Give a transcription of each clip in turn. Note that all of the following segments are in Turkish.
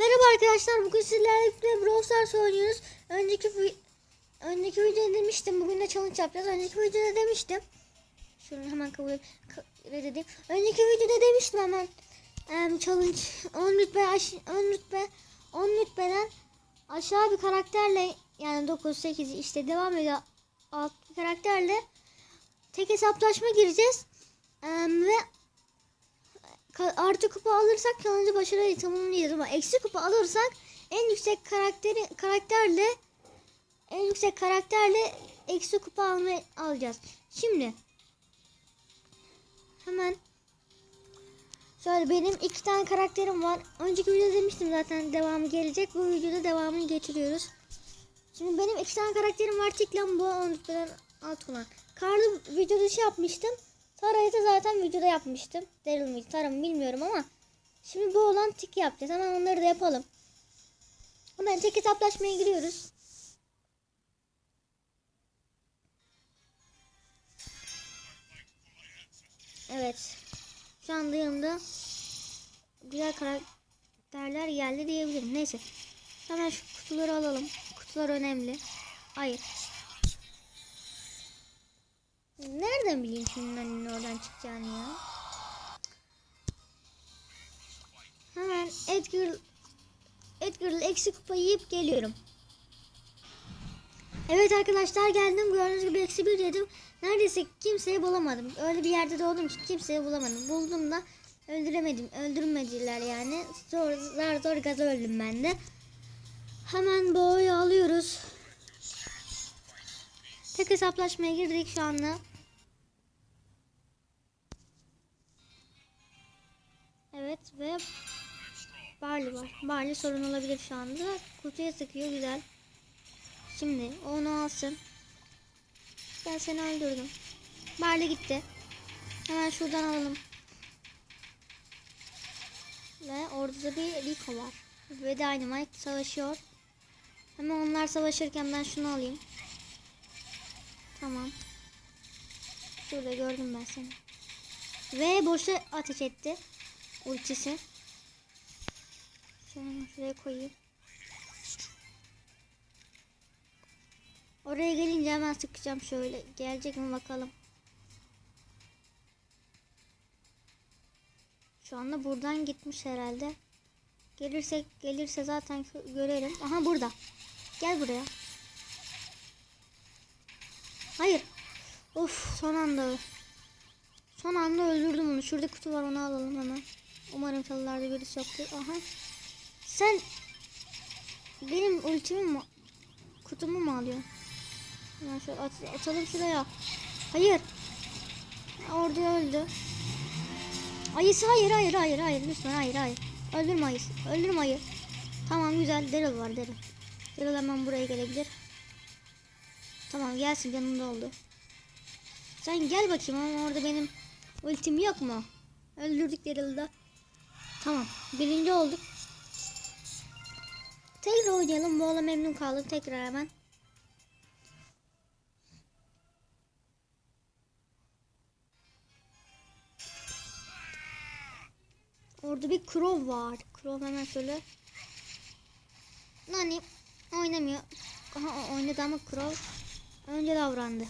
Merhaba arkadaşlar. Bugün sizlerle birlikte Brawl Stars oynuyoruz. Önceki önceki videoda demiştim. Bugün de challenge yapacağız. Önceki videoda demiştim. Şunu hemen kabul ka- reddedeyim. Önceki videoda demiştim hemen. em, challenge 10 rütbe aş- 10 rütbe 10 rütbeden aşağı bir karakterle yani 9 8 işte devam ediyor alt bir karakterle tek hesaplaşma gireceğiz. Em, ve artı kupa alırsak challenge'ı başarıyla tamamlayacağız ama eksi kupa alırsak en yüksek karakteri karakterle en yüksek karakterle eksi kupa almayı alacağız. Şimdi hemen şöyle benim iki tane karakterim var. Önceki videoda demiştim zaten devamı gelecek. Bu videoda devamını getiriyoruz. Şimdi benim iki tane karakterim var. Tiklan bu 10 rütbeden alt olan. Karlı videoda şey yapmıştım. Tara'yı da zaten videoda yapmıştım. Daryl mıydı Tara mı bilmiyorum ama. Şimdi bu olan tik yapacağız. Hemen onları da yapalım. Hemen tek hesaplaşmaya giriyoruz. Evet. Şu anda yanımda güzel karakterler geldi diyebilirim. Neyse. Hemen şu kutuları alalım. Kutular önemli. Hayır. Nereden bileyim kimin önüne oradan çıkacağını ya? Hemen Edgar Edgar'la eksi kupa yiyip geliyorum. Evet arkadaşlar geldim. Gördüğünüz gibi eksi bir yedim. Neredeyse kimseyi bulamadım. Öyle bir yerde doğduğum için kimseyi bulamadım. Buldum da öldüremedim. Öldürmediler yani. Zor zar zor gaza öldüm ben de. Hemen boğayı alıyoruz. Tek hesaplaşmaya girdik şu anda. Evet ve Barley var. Barley sorun olabilir şu anda. Kutuya sıkıyor güzel. Şimdi onu alsın. Ben seni öldürdüm. Barley gitti. Hemen şuradan alalım. Ve orada da bir Rico var. Ve Dynamite savaşıyor. Hemen onlar savaşırken ben şunu alayım. Tamam. Şurada gördüm ben seni. Ve boşa ateş etti. Ultisi. Şunu şuraya koyayım. Oraya gelince hemen sıkacağım şöyle. Gelecek mi bakalım. Şu anda buradan gitmiş herhalde. Gelirse gelirse zaten görelim. Aha burada. Gel buraya. Hayır. Of son anda. Son anda öldürdüm onu. Şurada kutu var onu alalım hemen. Umarım çalılarda birisi yoktur. Aha. Sen benim ultimi mi kutumu mu alıyorsun? Hemen şöyle at, atalım şuraya. Hayır. Orada öldü. Ayısı hayır hayır hayır hayır lütfen hayır hayır. Öldürme ayısı. Öldürme ayı. Tamam güzel Daryl var Daryl. Daryl hemen buraya gelebilir. Tamam gelsin yanımda oldu. Sen gel bakayım ama orada benim ultim yok mu? Öldürdük Daryl'da. Tamam birinci olduk. Tekrar oynayalım. Bu ola memnun kaldım. Tekrar hemen. Orada bir Crow var. Crow hemen şöyle. Nani oynamıyor. Aha, oynadı ama Crow önce davrandı.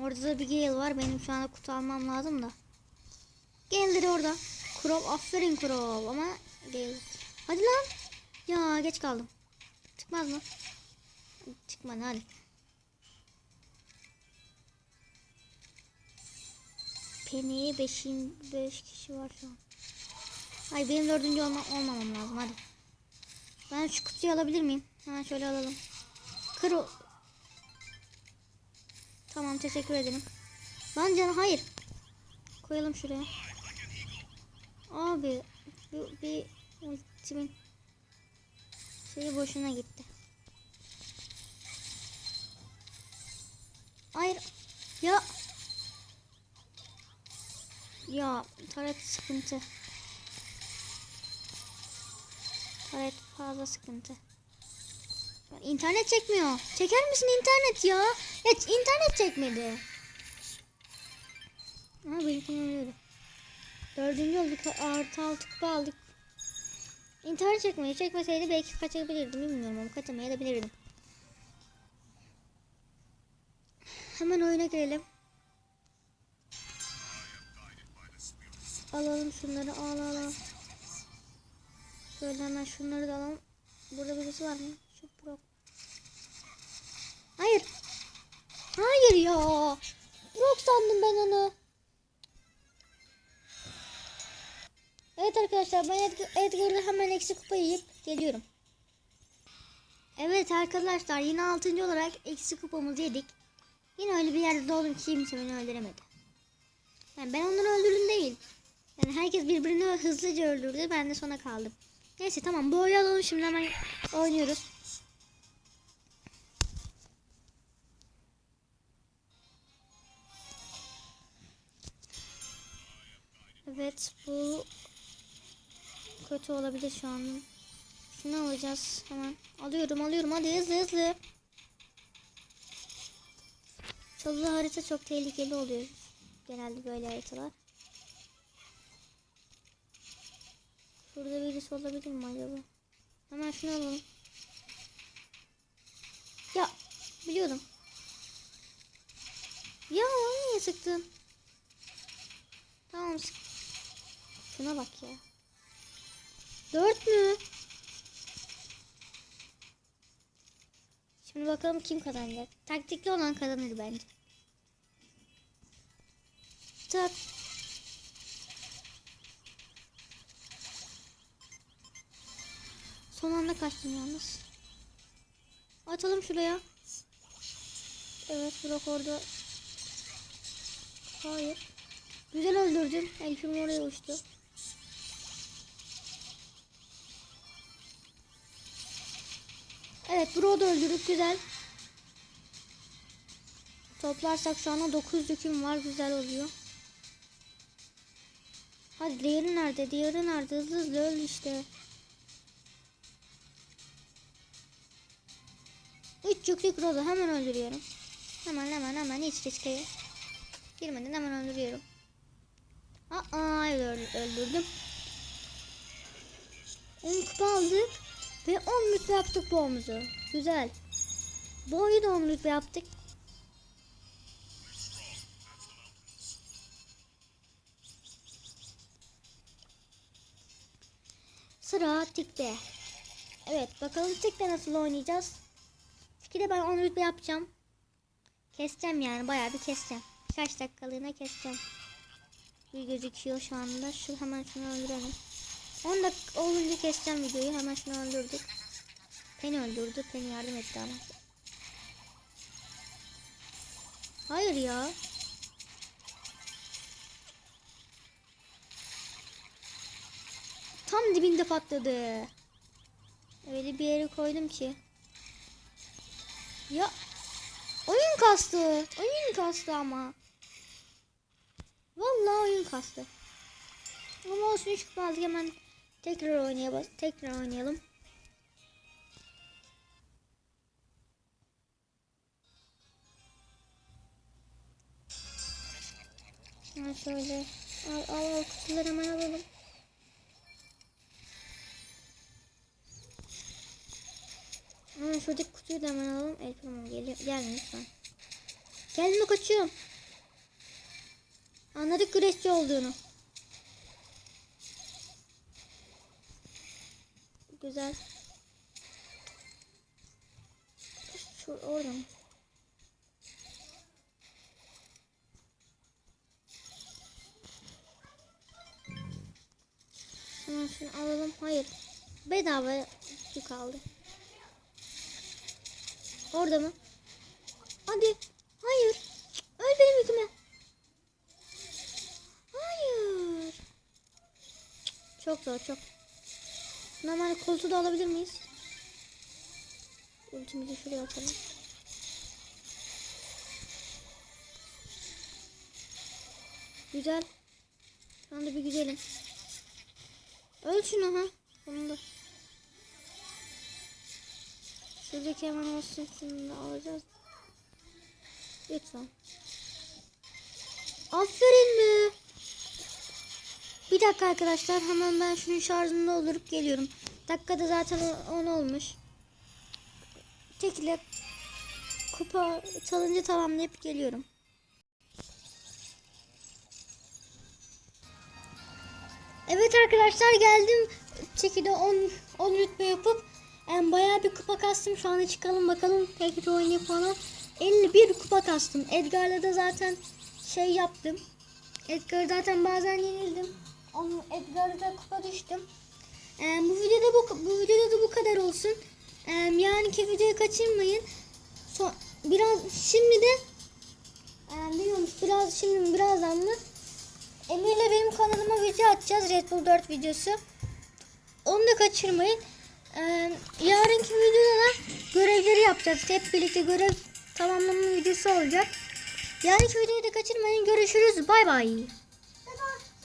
Orada da bir Gale var. Benim şu anda kutu almam lazım da. Gale'leri orada. Crow aferin Crow ama Gale. Hadi lan. Ya geç kaldım. Çıkmaz mı? Çıkmadı hadi. Penny'ye 5 5 kişi var şu an. Ay benim dördüncü olma, olmamam lazım hadi. Ben şu kutuyu alabilir miyim? Hemen şöyle alalım. Kır o. Tamam teşekkür ederim. Lan canım hayır. Koyalım şuraya. Abi bu bir ultimin şeyi boşuna gitti. Hayır. Ya. Ya taret sıkıntı. Taret fazla sıkıntı. İnternet çekmiyor. Çeker misin internet ya? Ya internet çekmedi. Ama benimkini öyle. Dördüncü olduk. Artı altı kupa aldık. İntihar çekmeyi çekmeseydi belki kaçabilirdim bilmiyorum ama kaçamayabilirdim. Hemen oyuna girelim. Alalım şunları al al al. Şöyle hemen şunları da alalım. Burada birisi var mı? Şu Brock. Hayır. Hayır ya. Brock sandım ben onu. Evet arkadaşlar ben Edgar, Edgar'ı hemen eksi kupa yiyip geliyorum. Evet arkadaşlar yine 6. olarak eksi kupamızı yedik. Yine öyle bir yerde doğdum ki kimse beni öldüremedi. Yani ben onları öldürdüm değil. Yani herkes birbirini hızlıca öldürdü. Ben de sona kaldım. Neyse tamam bu oyunu alalım şimdi hemen oynuyoruz. Evet bu kötü olabilir şu an. Şunu alacağız hemen. Alıyorum alıyorum hadi hızlı hızlı. Çalılı harita çok tehlikeli oluyor. Genelde böyle haritalar. Şurada birisi olabilir mi acaba? Hemen şunu alalım. Ya biliyordum. Ya niye sıktın? Tamam sık. Şuna bak ya. Dört mü? Şimdi bakalım kim kazanacak. Taktikli olan kazanır bence. Tak. Son anda kaçtım yalnız. Atalım şuraya. Evet Burak orada. Hayır. Güzel öldürdün. Elfim oraya uçtu. Evet Burak'ı da öldürdük. Güzel. Toplarsak şu anda 9 yüküm var. Güzel oluyor. Hadi diğeri nerede? Diğeri nerede? Hızlı hızlı öl işte. Üç yüklük rozu hemen öldürüyorum. Hemen hemen hemen hiç riske girmeden hemen öldürüyorum. Aa öldürdüm. 10 kupa aldık ve 10 rütbe yaptık boğumuzu. Güzel. Boğu da 10 rütbe yaptık. Sıra Tik'te. Evet bakalım Tik'te nasıl oynayacağız. Tik'i ben 10 rütbe yapacağım. Keseceğim yani bayağı bir keseceğim. Kaç dakikalığına keseceğim. Bir gözüküyor şu anda. Şu hemen şunu öldürelim. 10 dakika olunca keseceğim videoyu. Hemen şunu öldürdük. Penny öldürdü. Penny yardım etti ama. Hayır ya. Tam dibinde patladı. Öyle bir yere koydum ki. Ya oyun kastı. Oyun kastı ama. Vallahi oyun kastı. Ama olsun 3 kupa aldık hemen tekrar oynayalım. Tekrar oynayalım. Ha şöyle. Al al al kutuları hemen alalım. Hemen şuradaki kutuyu da hemen alalım. El tamam geliyor. Gelme lütfen. Gelme kaçıyorum. Anladık güreşçi olduğunu. Güzel. Şu orada? Hemen şunu alalım. Hayır. Bedava yük aldı. Orada mı? Hadi. Hayır. Öl benim yüküme. Hayır. Çok zor çok. Normal koltuğu da alabilir miyiz? Ultimizi şuraya atalım. Güzel. Şu anda bir güzelim. Öl şunu ha. Bunu da. Şuradaki hemen olsun. Şunu da alacağız. Lütfen. Aferin mi? Bir dakika arkadaşlar hemen ben şunun şarjını doldurup geliyorum. Dakikada zaten 10 olmuş. Tekile kupa challenge tamamlayıp geliyorum. Evet arkadaşlar geldim. Çekide 10 10 rütbe yapıp em, bayağı bir kupa kastım. Şu anda çıkalım bakalım tekrar oynayıp falan. 51 kupa kastım. Edgar'la da zaten şey yaptım. Edgar zaten bazen yenildim. Onu Edgar'da da kupa düştüm. Em, bu videoda bu bu videoda da bu kadar olsun. Em, yarınki videoyu kaçırmayın. So, biraz şimdi de em, biliyormuş biraz şimdi birazdan mı Emir'le benim kanalıma video atacağız. Red Bull 4 videosu. Onu da kaçırmayın. Ee, yarınki videoda da görevleri yapacağız. Hep birlikte görev tamamlama videosu olacak. Yarınki videoyu da kaçırmayın. Görüşürüz. Bay bay.